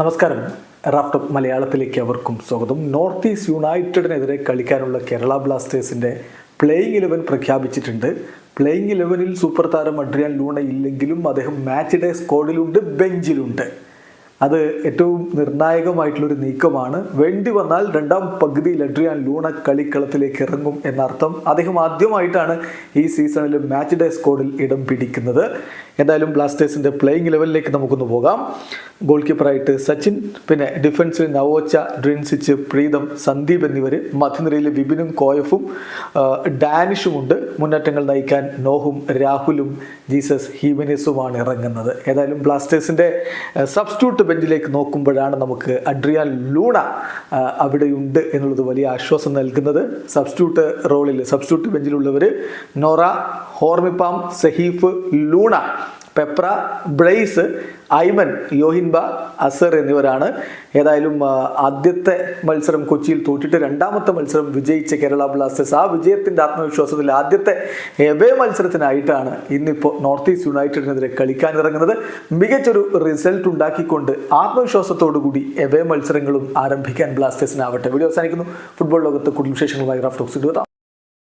നമസ്കാരം. റാഫ്റ്റർ മലയാളത്തിലേക്ക് അവർക്കും സ്വാഗതം. നോർത്ത് ഈസ്റ്റ് യുണൈറ്റഡിനെതിരെ കളിക്കാനുള്ള കേരള ബ്ലാസ്റ്റേഴ്സിന്റെ പ്ലേയിങ് ഇലവൻ പ്രഖ്യാപിച്ചിട്ടുണ്ട്. പ്ലേയിങ് ഇലവനിൽ സൂപ്പർ താരം അഡ്രിയാൻ ലൂണ ഇല്ലെങ്കിലും അദ്ദേഹം മാച്ച് ഡേ സ്ക്വാഡിലുണ്ട് ബെഞ്ചിലുണ്ട് അത് ഏറ്റവും നിർണായകമായിട്ടുള്ളൊരു നീക്കമാണ്. വേണ്ടി വന്നാൽ രണ്ടാം പകുതിയിൽ അഡ്രിയാൻ ലൂണ കളിക്കളത്തിലേക്ക് ഇറങ്ങും എന്നർത്ഥം. അദ്ദേഹം ആദ്യമായിട്ടാണ് ഈ സീസണിൽ മാച്ച് ഡേ സ്കോഡിൽ ഇടം പിടിക്കുന്നത്. എന്തായാലും ബ്ലാസ്റ്റേഴ്സിന്റെ പ്ലേയിങ് ലെവലിലേക്ക് നമുക്കൊന്ന് പോകാം. ഗോൾ കീപ്പറായിട്ട് സച്ചിൻ പിന്നെ ഡിഫൻസിൽ നവോച്ച ഡ്രിൻസിച്ച് പ്രീതം സന്ദീപ് എന്നിവർ മധ്യനിരയിൽ വിപിനും കോയഫും ഡാനിഷുമുണ്ട്. മുന്നേറ്റങ്ങൾ നയിക്കാൻ നോഹും രാഹുലും ജീസസ് ഹീമിനിസുമാണ് ഇറങ്ങുന്നത്. ഏതായാലും ബ്ലാസ്റ്റേഴ്സിന്റെ സബ്സ്റ്റിറ്റ്യൂട്ട് ബെഞ്ചിലേക്ക് നോക്കുമ്പോഴാണ് നമുക്ക് അഡ്രിയാൻ ലൂണ അവിടെയുണ്ട് എന്നുള്ളത് വലിയ ആശ്വാസം നൽകുന്നത്. സബ്സ്റ്റിറ്റ്യൂട്ട് റോളിൽ substitute ബെഞ്ചിലുള്ളവർ Noah Hormipam Saheef Luna Peprah Blaise Aimen Yoihenba Azhar എന്നിവരാണ്. ഏതായാലും ആദ്യത്തെ മത്സരം കൊച്ചിയിൽ തോറ്റിട്ട് രണ്ടാമത്തെ മത്സരം വിജയിച്ച കേരള ബ്ലാസ്റ്റേഴ്സ്. ആ വിജയത്തിന്റെ ആത്മവിശ്വാസത്തിൽ ആദ്യത്തെ എവേ മത്സരത്തിനായിട്ടാണ് ഇന്നിപ്പോൾ നോർത്ത് ഈസ്റ്റ് യുണൈറ്റഡിനെതിരെ കളിക്കാനിറങ്ങുന്നത് മികച്ചൊരു റിസൾട്ട് ഉണ്ടാക്കിക്കൊണ്ട് ആത്മവിശ്വാസത്തോടു കൂടി എവേ മത്സരങ്ങളും ആരംഭിക്കാൻ ബ്ലാസ്റ്റേഴ്സിനാവട്ടെ. വീഡിയോ അവസാനിക്കുന്നു. ഫുട്ബോൾ ലോകത്ത് കൂടുതൽ വിശേഷങ്ങളുമായി ഗ്രാഫ് ടോക്സ്